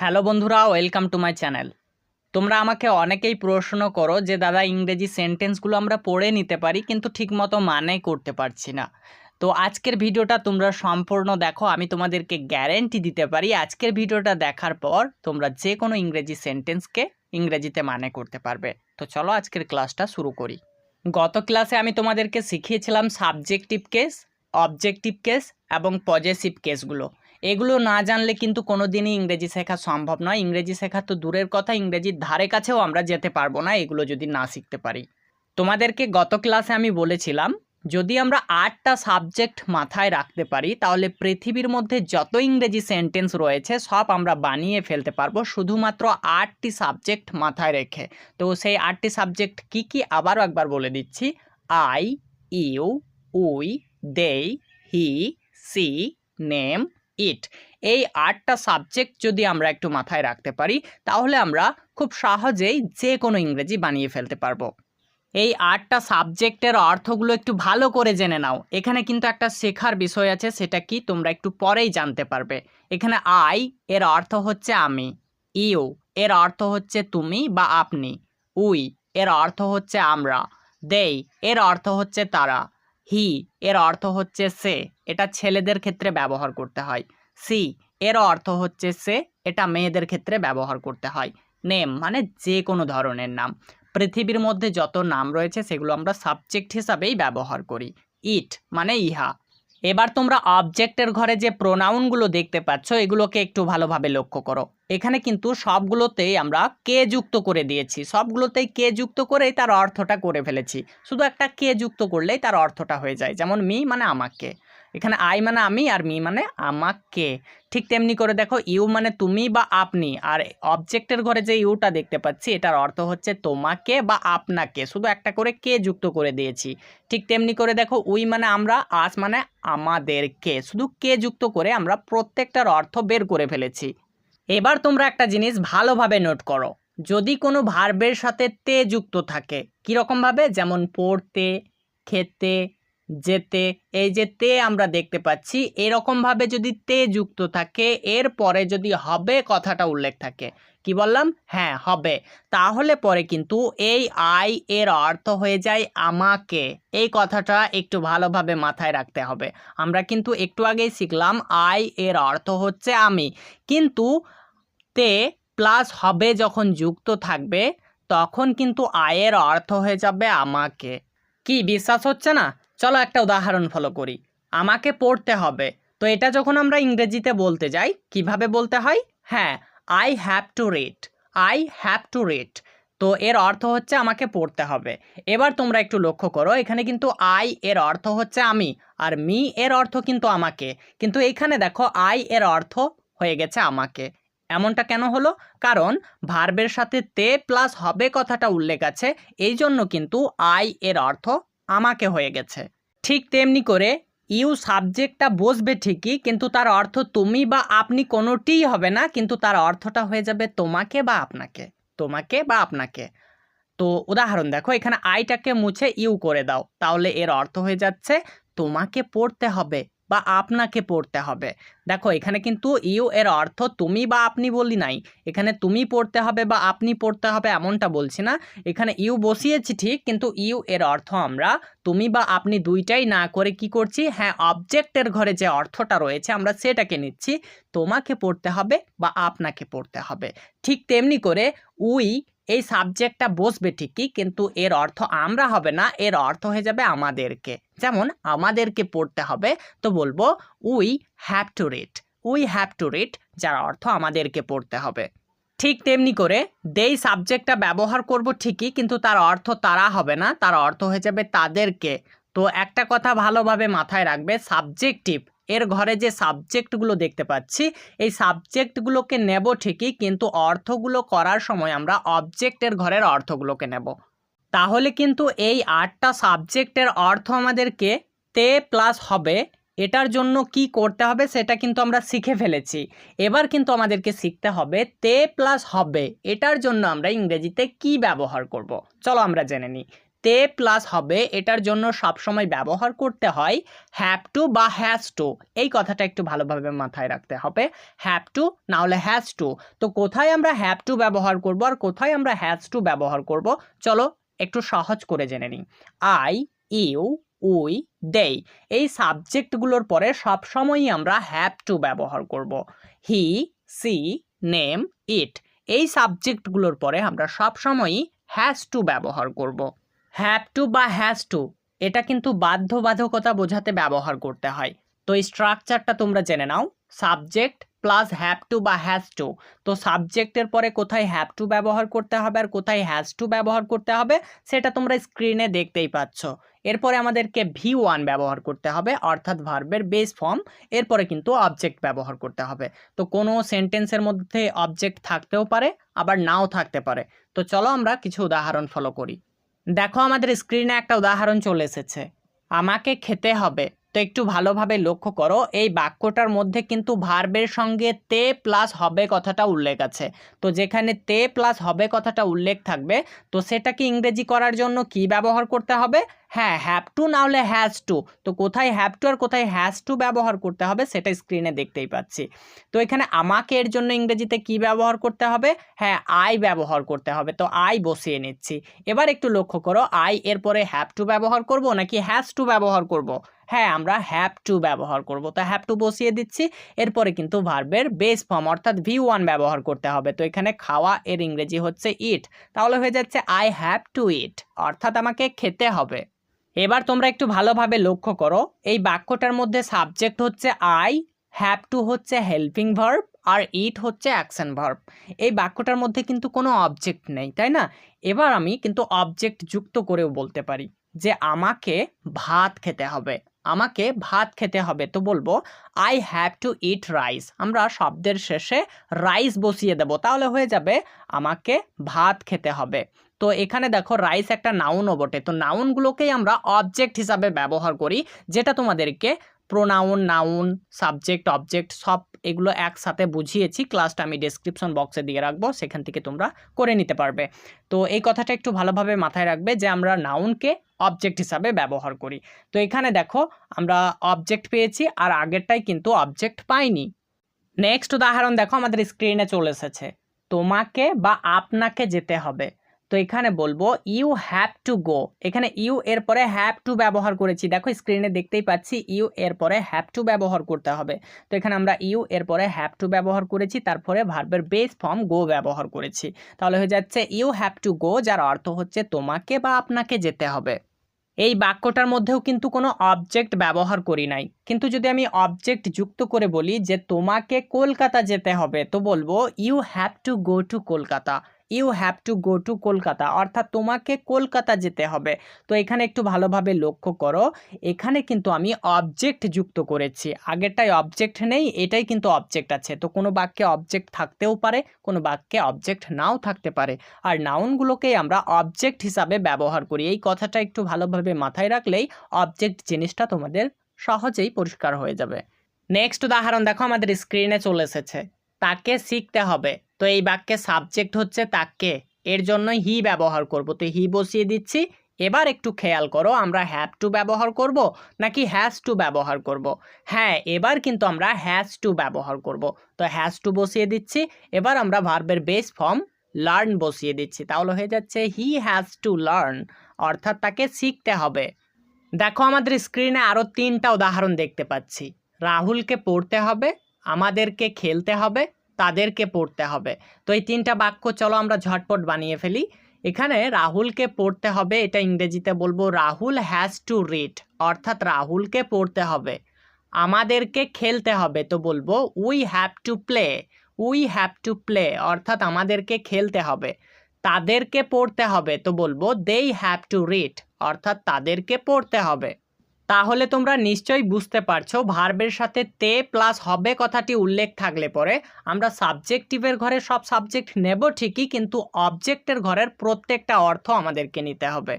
Hello বন্ধুরা, welcome to my channel. তোমরা আমাকে অনেকেই প্রশ্ন করো যে, দাদা, ইংরেজি সেন্টেন্সগুলো আমরা পড়ে নিতে পারি, কিন্তু ঠিকমতো মানে করতে পারছি না। তো আজকের ভিডিওটা তোমরা সম্পূর্ণ দেখো, আমি তোমাদেরকে গ্যারেন্টি দিতে পারি, আজকের ভিডিওটা দেখার পর তোমরা যে কোনো ইংরেজি সেন্টেন্সকে ইংরেজিতে মানে করতে পারবে। তো চলো আজকের ক্লাসটা শুরু করি। গত ক্লাসে আমি তোমাদেরকে শিখিয়েছিলাম সাবজেক্টিভ কেস অবজেক্টিভ কেস এবং পজেসিভ কেসগুলো এগুলো না জানলে কিন্তু কোনো দিনই ইংরেজি শেখা সম্ভব নয়। ইংরেজি শেখা তো দূরের কথা, ইংরেজির ধারে কাছেও আমরা যেতে পারব না, এগুলো যদি না শিখতে পারি। তোমাদেরকে গত ক্লাসে আমি বলেছিলাম, যদি আমরা আটটা সাবজেক্ট মাথায় রাখতে পারি, তাহলে পৃথিবীর মধ্যে যত ইংরেজি সেন্টেন্স রয়েছে, সব আমরা বানিয়ে ফেলতে পারব শুধুমাত্র আটটি সাবজেক্ট মাথায় রেখে। তো সেই আটটি সাবজেক্ট কি কি? আবারও একবার বলে দিচ্ছি। I, you, we they he, she, name it এই আটটা সাবজেক্ট যদি আমরা একটু মাথায় রাখতে পারি, তাহলে আমরা খুব সহজেই যে কোনো ইংরেজি বানিয়ে ফেলতে পারব। এই আটটা সাবজেক্টের অর্থগুলো একটু ভালো করে জেনে নাও। এখানে কিন্তু একটা শেখার বিষয় আছে, সেটা কি তোমরা একটু পরেই জানতে পারবে। এখানে আই এর অর্থ হচ্ছে আমি ইউ এর অর্থ হচ্ছে তুমি বা আপনি উই এর অর্থ হচ্ছে আমরা দেই এর অর্থ হচ্ছে তারা হি এর অর্থ হচ্ছে সে। এটা ছেলেদের ক্ষেত্রে ব্যবহার করতে হয়। সি, এর অর্থ হচ্ছে সে, এটা মেয়েদের ক্ষেত্রে ব্যবহার করতে হয়। নেম মানে যে কোনো ধরনের নাম। পৃথিবীর মধ্যে যত নাম রয়েছে, সেগুলো আমরা সাবজেক্ট হিসাবেই ব্যবহার করি। ইট মানে ইহা। এবার তোমরা অবজেক্টের ঘরে যে প্রোনাউনগুলো দেখতে পাচ্ছ, এগুলোকে একটু ভালোভাবে লক্ষ্য করো। এখানে কিন্তু সবগুলোতেই আমরা কে যুক্ত করে দিয়েছি। সবগুলোতেই কে যুক্ত করেই তার অর্থটা করে ফেলেছি। শুধু একটা কে যুক্ত করলেই তার অর্থটা হয়ে যায়। যেমন মি মানে আমাকে। এখানে আই মানে আমি আর মি মানে আমাকে। ঠিক তেমনি করে দেখো ইউ মানে তুমি বা আপনি। আর অবজেক্টের ঘরে যে ইউটা দেখতে পাচ্ছি, এটার অর্থ হচ্ছে তোমাকে বা আপনাকে। শুধু একটা করে কে যুক্ত করে দিয়েছি। ঠিক তেমনি করে দেখো উই মানে আমরা আস মানে আমাদেরকে। শুধু কে যুক্ত করে আমরা প্রত্যেকটার অর্থ বের করে ফেলেছি। এবার তোমরা একটা জিনিস ভালোভাবে নোট করো। যদি কোনো ভার্বের সাথে তে যুক্ত থাকে, কীরকমভাবে? যেমন পড়তে, খেতে যেতে এই যে তে আমরা দেখতে পাচ্ছি, এরকমভাবে যদি তে যুক্ত থাকে, এর পরে যদি হবে কথাটা উল্লেখ থাকে। কি বললাম? হ্যাঁ হবে। তাহলে পরে কিন্তু এই আই এর অর্থ হয়ে যায় আমাকে। এই কথাটা একটু ভালোভাবে মাথায় রাখতে হবে। আমরা কিন্তু একটু আগেই শিখলাম, আই এর অর্থ হচ্ছে আমি। কিন্তু তে প্লাস হবে যখন যুক্ত থাকবে, তখন কিন্তু আয়ের অর্থ হয়ে যাবে আমাকে। কি, বিশ্বাস হচ্ছে না? চলো একটা উদাহরণ ফলো করি। আমাকে পড়তে হবে। তো এটা যখন আমরা ইংরেজিতে বলতে যাই, কীভাবে বলতে হয়? হ্যাঁ I have to read I have to read তো এর অর্থ হচ্ছে আমাকে পড়তে হবে। এবার তোমরা একটু লক্ষ্য করো, এখানে কিন্তু আই এর অর্থ হচ্ছে আমি, আর মি এর অর্থ কিন্তু আমাকে। কিন্তু এখানে দেখো আই এর অর্থ হয়ে গেছে আমাকে। এমনটা কেন হলো? কারণ ভার্বের সাথে তে প্লাস হবে কথাটা উল্লেখ আছে এই জন্য কিন্তু আই এর অর্থ আমাকে হয়ে গেছে। ঠিক তেমনি করে ইউ সাবজেক্টটা বসবে ঠিকই, কিন্তু তার অর্থ তুমি বা আপনি কোনোটিই হবে না, কিন্তু তার অর্থটা হয়ে যাবে তোমাকে বা আপনাকে, তোমাকে বা আপনাকে। তো উদাহরণ দেখো, এখানে আইটাকে মুছে ইউ করে দাও, তাহলে এর অর্থ হয়ে যাচ্ছে তোমাকে পড়তে হবে। বা আপনাকে পড়তে হবে। দেখো, এখানে কিন্তু ইউ এর অর্থ তুমি বা আপনি বলি নাই। এখানে তুমি পড়তে হবে বা আপনি পড়তে হবে এমনটা বলছি না। এখানে ইউ বসিয়েছি ঠিক, কিন্তু ইউ এর অর্থ আমরা তুমি বা আপনি দুইটাই না করে কি করছি? হ্যাঁ অবজেক্টের ঘরে যে অর্থটা রয়েছে আমরা সেটাকে নিচ্ছি। তোমাকে পড়তে হবে বা আপনাকে পড়তে হবে। ঠিক তেমনি করে উই এই সাবজেক্টটা বসবে ঠিকই, কিন্তু এর অর্থ আমরা হবে না, এর অর্থ হয়ে যাবে আমাদেরকে। যেমন আমাদেরকে পড়তে হবে, তো বলব we have to read we have to read যার অর্থ আমাদেরকে পড়তে হবে। ঠিক তেমনি করে দেই সাবজেক্টটা ব্যবহার করব ঠিকই, কিন্তু তার অর্থ তারা হবে না, তার অর্থ হয়ে যাবে তাদেরকে। তো একটা কথা ভালোভাবে মাথায় রাখবে সাবজেক্টিভ এর ঘরে যে সাবজেক্টগুলো দেখতে পাচ্ছি, এই সাবজেক্টগুলোকে নেব ঠিকই, কিন্তু অর্থগুলো করার সময় আমরা অবজেক্টের ঘরের অর্থগুলোকে নেব। তাহলে কিন্তু এই আটটা সাবজেক্টের অর্থ আমাদেরকে তে প্লাস হবে, এটার জন্য কি করতে হবে সেটা কিন্তু আমরা শিখে ফেলেছি। এবার কিন্তু আমাদেরকে শিখতে হবে তে প্লাস হবে, এটার জন্য আমরা ইংরেজিতে কি ব্যবহার করব? চলো আমরা জেনে নিই। তে প্লাস হবে, এটার জন্য সবসময় ব্যবহার করতে হয় হ্যাভ টু বা হ্যাজ টু এই কথাটা একটু ভালোভাবে মাথায় রাখতে হবে হ্যাভ টু না হলে হ্যাজ টু তো কোথায় আমরা হ্যাভ টু ব্যবহার করব আর কোথায় আমরা হ্যাজ টু ব্যবহার করব? চলো একটু সহজ করে জেনে নিই। আই ইউ উই দেই এই সাবজেক্টগুলোর পরে সবসময়ই আমরা হ্যাভ টু ব্যবহার করব। হি সি নেম ইট এই সাবজেক্টগুলোর পরে আমরা সবসময়ই হ্যাজ টু ব্যবহার করব। হ্যাভ টু বা হ্যাজ টু এটা কিন্তু বাধ্যবাধকতা বোঝাতে ব্যবহার করতে হয়। তো এই স্ট্রাকচারটা তোমরা জেনে নাও। সাবজেক্ট প্লাস হ্যাভ টু বা হ্যাজ টু তো সাবজেক্টের পরে কোথায় হ্যাভ টু ব্যবহার করতে হবে আর কোথায় হ্যাজ টু ব্যবহার করতে হবে, সেটা তোমরা স্ক্রিনে দেখতেই পাচ্ছ। এরপরে আমাদেরকে ভি ওয়ান ব্যবহার করতে হবে, অর্থাৎ ভার্বের বেস ফর্ম এরপরে কিন্তু অবজেক্ট ব্যবহার করতে হবে। তো কোনো সেন্টেন্সের মধ্যে অবজেক্ট থাকতেও পারে, আবার নাও থাকতে পারে। তো চলো আমরা কিছু উদাহরণ ফলো করি। দেখো আমাদের স্ক্রিনে একটা উদাহরণ চলে এসেছে। আমাকে খেতে হবে। তো একটু ভালোভাবে লক্ষ্য করো, এই বাক্যটার মধ্যে কিন্তু ভার্বের সঙ্গে তে প্লাস হবে কথাটা উল্লেখ আছে। তো যেখানে তে প্লাস হবে কথাটা উল্লেখ থাকবে, তো সেটাকে ইংরেজি করার জন্য কি ব্যবহার করতে হবে? হ্যাঁ হ্যাভ টু না হলে হ্যাজ টু তো কোথায় হ্যাভ টু আর কোথায় হ্যাজ টু ব্যবহার করতে হবে সেটা স্ক্রিনে দেখতেই পাচ্ছি। তো এখানে আমাকে এর জন্য ইংরেজিতে কি ব্যবহার করতে হবে? হ্যাঁ আই ব্যবহার করতে হবে। তো আই বসিয়ে নিচ্ছি। এবার একটু লক্ষ্য করো আই এরপরে হ্যাভ টু ব্যবহার করব নাকি হ্যাজ টু ব্যবহার করব? হ্যাঁ আমরা হ্যাভ টু ব্যবহার করব। তো হ্যাভ টু বসিয়ে দিচ্ছি। এরপরে কিন্তু ভার্বের বেস ফর্ম অর্থাৎ ভি ওয়ান ব্যবহার করতে হবে। তো এখানে খাওয়া এর ইংরেজি হচ্ছে ইট তাহলে হয়ে যাচ্ছে আই হ্যাভ টু ইট অর্থাৎ আমাকে খেতে হবে। এবার তোমরা একটু ভালোভাবে লক্ষ্য করো। এই বাক্যটার মধ্যে সাবজেক্ট হচ্ছে আই হ্যাভ টু হচ্ছে হেল্পিং ভার্ব আর ইট হচ্ছে অ্যাকশন ভার্ব এই বাক্যটার মধ্যে কিন্তু কোনো অবজেক্ট নেই, তাই না? এবার আমি কিন্তু অবজেক্ট যুক্ত করেও বলতে পারি যে আমাকে ভাত খেতে হবে। আমাকে ভাত খেতে হবে। তো বলব I have to eat rice আমরা শব্দের শেষে রাইস বসিয়ে দেব। তাহলে হয়ে যাবে, আমাকে ভাত খেতে হবে। তো এখানে দেখো রাইস একটা নাউনও বটে। তো নাউনগুলোকেই আমরা অবজেক্ট হিসাবে ব্যবহার করি, যেটা তোমাদেরকে প্রোনাউন নাউন সাবজেক্ট অবজেক্ট সব এগুলো একসাথে বুঝিয়েছি। ক্লাসটা আমি ডেসক্রিপশন বক্সে দিয়ে রাখব, সেখান থেকে তোমরা করে নিতে পারবে। তো এই কথাটা একটু ভালোভাবে মাথায় রাখবে যে, আমরা নাউনকে অবজেক্ট হিসাবে ব্যবহার করি। তো এখানে দেখো, আমরা অবজেক্ট পেয়েছি আর আগেরটাই কিন্তু অবজেক্ট পাইনি। নেক্সট উদাহরণ দেখো, আমাদের স্ক্রিনে চলে এসেছে। তোমাকে বা আপনাকে যেতে হবে। তো এখানে বলব ইউ হ্যাভ টু গো এখানে ইউ এর পরে হ্যাভ টু ব্যবহার করেছি। দেখো স্ক্রিনে দেখতেই পাচ্ছি ইউ এর পরে হ্যাভ টু ব্যবহার করতে হবে। তো এখানে আমরা ইউ এর পরে হ্যাভ টু ব্যবহার করেছি, তারপরে ভার্বের বেস ফর্ম গো ব্যবহার করেছি। তাহলে হয়ে যাচ্ছে ইউ হ্যাভ টু গো যার অর্থ হচ্ছে তোমাকে বা আপনাকে যেতে হবে। এই বাক্যটার মধ্যেও কিন্তু কোনো অবজেক্ট ব্যবহার করি নাই। কিন্তু যদি আমি অবজেক্ট যুক্ত করে বলি যে তোমাকে কলকাতা যেতে হবে, তো বলব you have to go to Kolkata. You have to go to Kolkata, অর্থাৎ তোমাকে কলকাতা যেতে হবে। তো এখানে একটু ভালোভাবে লক্ষ্য করো, এখানে কিন্তু আমি অবজেক্ট যুক্ত করেছি। আগেরটাই অবজেক্ট নেই, এটাই কিন্তু অবজেক্ট আছে। তো কোনো বাক্যে অবজেক্ট থাকতেও পারে, কোনো বাক্যে অবজেক্ট নাও থাকতে পারে। আর নাউনগুলোকেই আমরা অবজেক্ট হিসাবে ব্যবহার করি। এই কথাটা একটু ভালোভাবে মাথায় রাখলেই অবজেক্ট জিনিসটা তোমাদের সহজেই পরিষ্কার হয়ে যাবে। নেক্সট উদাহরণ দেখো, আমাদের স্ক্রিনে চলে এসেছে। তাকে শিখতে হবে। তো এই বাক্যে সাবজেক্ট হচ্ছে তাকে। এর জন্য হি ব্যবহার করব। তো হি বসিয়ে দিচ্ছি। এবার একটু খেয়াল করো, আমরা হ্যাভ টু ব্যবহার করব নাকি হ্যাজ টু ব্যবহার করব? হ্যাঁ এবার কিন্তু আমরা হ্যাজ টু ব্যবহার করব। তো হ্যাজ টু বসিয়ে দিচ্ছি। এবার আমরা ভার্বের বেস ফর্ম লার্ন বসিয়ে দিচ্ছি। তাহলে হয়ে যাচ্ছে হি হ্যাজ টু লার্ন অর্থাৎ তাকে শিখতে হবে। দেখো, আমাদের স্ক্রিনে আরও তিনটা উদাহরণ দেখতে পাচ্ছি। রাহুলকে পড়তে হবে, আমাদেরকে খেলতে হবে তাদেরকে পড়তে হবে। তো এই তিনটা বাক্য চলো আমরা ঝটপট বানিয়ে ফেলি। এখানে রাহুলকে পড়তে হবে, এটা ইংরেজিতে বলব, রাহুল হ্যাজ টু রিড অর্থাৎ রাহুলকে পড়তে হবে। আমাদেরকে খেলতে হবে তো বলব we have to play we have to play অর্থাৎ আমাদেরকে খেলতে হবে। তাদেরকে পড়তে হবে তো বলব দেই হ্যাভ টু রিড অর্থাৎ তাদেরকে পড়তে হবে। তাহলে তোমরা নিশ্চয়ই বুঝতে পারছ, ভার্বের সাথে তে প্লাস হবে কথাটি উল্লেখ থাকলে পরে আমরা সাবজেক্টিভের ঘরে সব সাবজেক্ট নেব ঠিকই, কিন্তু অবজেক্টের ঘরের প্রত্যেকটা অর্থ আমাদেরকে নিতে হবে।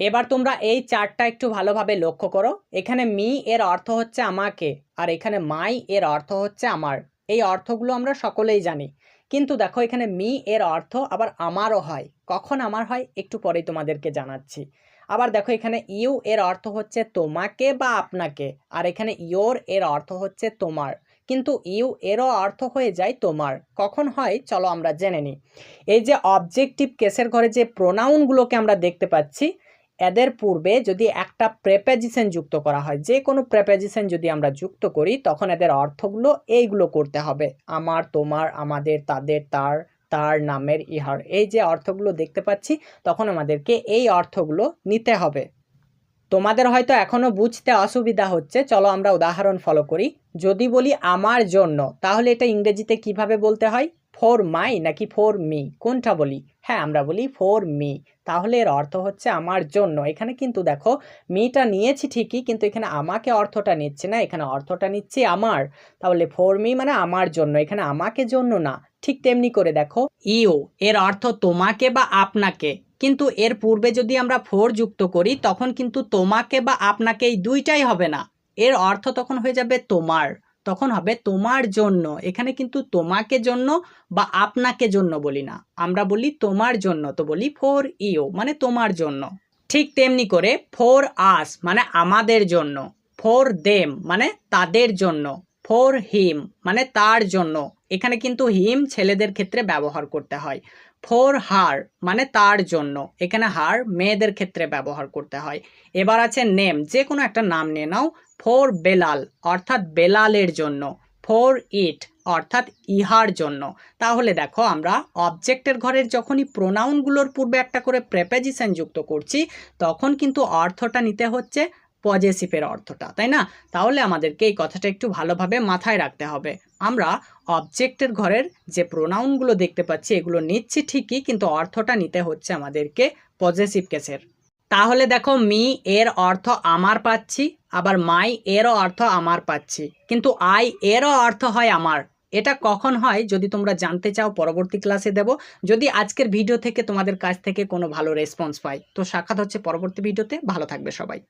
এবার তোমরা এই চারটা একটু ভালোভাবে লক্ষ্য করো। এখানে মি এর অর্থ হচ্ছে আমাকে, আর এখানে মাই এর অর্থ হচ্ছে আমার। এই অর্থগুলো আমরা সকলেই জানি। কিন্তু দেখো, এখানে মি এর অর্থ আবার আমারও হয়। কখন আমার হয়? একটু পরেই তোমাদেরকে জানাচ্ছি। আবার দেখো এখানে ইউ এর অর্থ হচ্ছে তোমাকে বা আপনাকে, আর এখানে ইয়োর এর অর্থ হচ্ছে তোমার। কিন্তু ইউ এরও অর্থ হয়ে যায় তোমার। কখন হয়? চলো আমরা জেনে নিই। এই যে অবজেক্টিভ কেসের ঘরে যে প্রোনাউনগুলোকে আমরা দেখতে পাচ্ছি, এদের পূর্বে যদি একটা প্রেপেজিশন যুক্ত করা হয়, যে কোনো প্রেপেজিশন যদি আমরা যুক্ত করি, তখন এদের অর্থগুলো এইগুলো করতে হবে। আমার, তোমার, আমাদের, তাদের, তার তার নামের ইহার। এই যে অর্থগুলো দেখতে পাচ্ছি, তখন আমাদেরকে এই অর্থগুলো নিতে হবে। তোমাদের হয়তো এখনও বুঝতে অসুবিধা হচ্ছে। চলো আমরা উদাহরণ ফলো করি। যদি বলি আমার জন্য, তাহলে এটা ইংরেজিতে কীভাবে বলতে হয়? ফোর মাই নাকি ফোর মি কোনটা বলি? হ্যাঁ আমরা বলি ফোর মি তাহলে এর অর্থ হচ্ছে আমার জন্য। এখানে কিন্তু দেখো মিটা নিয়েছি ঠিকই, কিন্তু এখানে আমাকে অর্থটা নিচ্ছে না। এখানে অর্থটা নিচ্ছে আমার। তাহলে ফোর মি মানে আমার জন্য। এখানে আমাকে জন্য না। ঠিক তেমনি করে দেখো। ইউ, এর অর্থ তোমাকে বা আপনাকে। কিন্তু এর পূর্বে যদি আমরা ফোর যুক্ত করি, তখন কিন্তু তোমাকে বা আপনাকে এই দুইটাই হবে না। এর অর্থ তখন হয়ে যাবে তোমার। তখন হবে তোমার জন্য। এখানে কিন্তু তোমাকে জন্য বা আপনাকে জন্য বলি না। আমরা বলি তোমার জন্য, তো বলি ফোর ইউ মানে তোমার জন্য। ঠিক তেমনি করে ফোর আস মানে আমাদের জন্য। ফোর দেম মানে তাদের জন্য। ফর হিম মানে তার জন্য। এখানে কিন্তু হিম ছেলেদের ক্ষেত্রে ব্যবহার করতে হয়। ফর হার মানে তার জন্য। এখানে হার মেয়েদের ক্ষেত্রে ব্যবহার করতে হয়। এবার আছে নেম যে কোনো একটা নাম নিয়ে নাও। ফর বেলাল অর্থাৎ বেলালের জন্য। ফর ইট অর্থাৎ ইহার জন্য। তাহলে দেখো, আমরা অবজেক্টের ঘরের যখনই প্রোনাউনগুলোর পূর্বে একটা করে প্রেপেজিশন যুক্ত করছি, তখন কিন্তু অর্থটা নিতে হচ্ছে পজেসিভের অর্থটা, তাই না? তাহলে আমাদেরকে এই কথাটা একটু ভালোভাবে মাথায় রাখতে হবে। আমরা অবজেক্টের ঘরের যে প্রোনাউনগুলো দেখতে পাচ্ছি, এগুলো নিচ্ছি ঠিকই, কিন্তু অর্থটা নিতে হচ্ছে আমাদেরকে পজেসিভ কেসের তাহলে দেখো মি এর অর্থ আমার পাচ্ছি, আবার মাই এরও অর্থ আমার পাচ্ছি। কিন্তু আই এরও অর্থ হয় আমার। এটা কখন হয়, যদি তোমরা জানতে চাও, পরবর্তী ক্লাসে দেব। যদি আজকের ভিডিও থেকে তোমাদের কাছ থেকে কোনো ভালো রেসপন্স পাই, তো সাক্ষাৎ হচ্ছে পরবর্তী ভিডিওতে ভালো থাকবে সবাই।